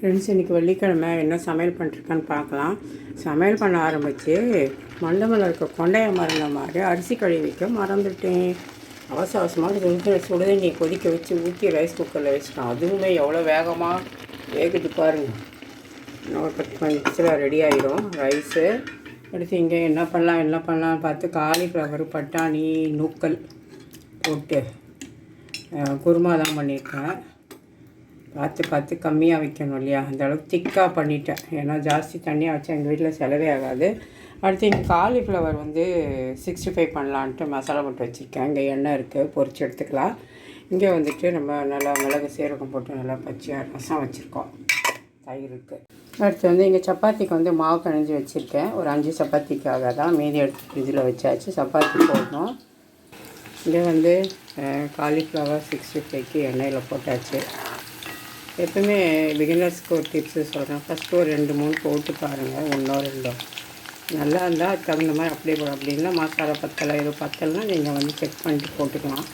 Friends இன்றைக்கி வெள்ளிக்கிழமை என்ன சமையல் பண்ணிருக்கான்னு பார்க்கலாம். சமையல் பண்ண ஆரம்பித்து மண்டபத்தில் இருக்க கொண்டைய மருந்த மாதிரி அரிசி கழுவிக்க மறந்துட்டேன். அவசர அவசரமாக சுடு சுடுதண்ணியை கொதிக்க வச்சு ஊற்றி ரைஸ் குக்கரில் வச்சிட்டேன். அதுவுமே எவ்வளோ வேகமாக வேகுது பாருங்கள் இன்னொரு பத்து நிமிஷத்தில் ரெடி ஆகிடும் ரைஸு அடுத்து இங்கே என்ன பண்ணலாம் என்ன பண்ணலாம்னு பார்த்து காலிஃப்ளவர் பட்டாணி நூக்கல் போட்டு குருமா தான் பண்ணியிருக்கேன். பார்த்து பார்த்து கம்மியாக வைக்கணும் இல்லையா? அந்த அளவுக்கு திக்காக பண்ணிட்டேன். ஏன்னா ஜாஸ்தி தண்ணியாக வச்சு எங்கள் வீட்டில் செலவே ஆகாது. அடுத்து இங்கே காலிஃப்ளவர் வந்து சிக்ஸ்டி ஃபைவ் பண்ணலான்ட்டு மசாலா போட்டு வச்சுருக்கேன். இங்கே எண்ணெய் இருக்குது பொறிச்சு எடுத்துக்கலாம். இங்கே வந்துட்டு நம்ம நல்லா மிளகு சீரகம் போட்டு நல்லா பச்சையாக ரசம் வச்சுருக்கோம். தயிர் இருக்குது அடுத்து வந்து இங்கே சப்பாத்திக்கு வந்து மாவு கணிஞ்சு வச்சுருக்கேன். ஒரு அஞ்சு சப்பாத்திக்காக தான் மீதி எடுத்து ஃப்ரிட்ஜில் வச்சாச்சு. சப்பாத்தி போடணும். இங்கே வந்து காலிஃப்ளவர் சிக்ஸ்டி ஃபைவ்க்கு எண்ணெயில் போட்டாச்சு. எப்பவுமே பிகினர்ஸ்க்கு ஒரு டிப்ஸு சொல்கிறேன் ஃபஸ்ட்டு ஒரு ரெண்டு மூணு போட்டு பாருங்கள் ஒன்றோ ரெண்டோ. நல்லா இருந்தால் அதுக்கு தகுந்த மாதிரி அப்படியே போடும் அப்படின்னா மசாலா பத்தலை ஏதோ பத்தலைன்னா நீங்கள் வந்து செக் பண்ணிட்டு போட்டுக்கலாம்.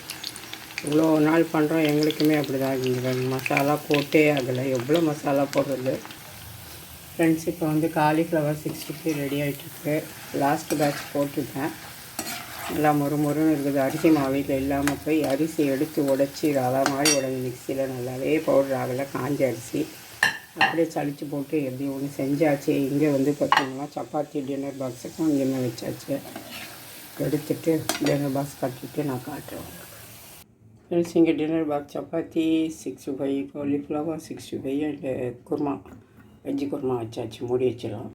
இவ்வளோ நாள் பண்ணுறோம் எங்களுக்குமே அப்படி தான் இங்கே மசாலா போட்டே ஆகலை. எவ்வளோ மசாலா போடுறது? ஃப்ரெண்ட்ஸ் இப்போ வந்து காலிஃப்ளவர் சிக்ஸ்டிக்கு ரெடி ஆகிட்டுருக்கு லாஸ்ட் பேட்ச் போட்டிருக்கேன். நல்லா மொறு மொறுன்னு இருக்குது. அரிசி மாவு வீட்டில் இல்லாமல் போய் அரிசி எடுத்து உடச்சி ரவை மாதிரி உடஞ்சி மிக்சியில் நல்லாவே பவுடர் ஆகலை. காஞ்ச அரிசி. அப்படியே சளிச்சு போட்டு எப்படி ஒன்று செஞ்சாச்சு. இங்கே வந்து பார்த்தீங்கன்னா சப்பாத்தி டின்னர் பாக்ஸுக்கும் இங்கேயுமே வச்சாச்சு. எடுத்துட்டு டின்னர் பாக்ஸ் கட்டிட்டு நான் காட்டுறேன் ஃப்ரெண்ட்ஸ் இங்கே dinner box chapati sixty five cauliflower sixty five and kurma. Veg kurma வச்சாச்சு. மூடி வச்சிடலாம்.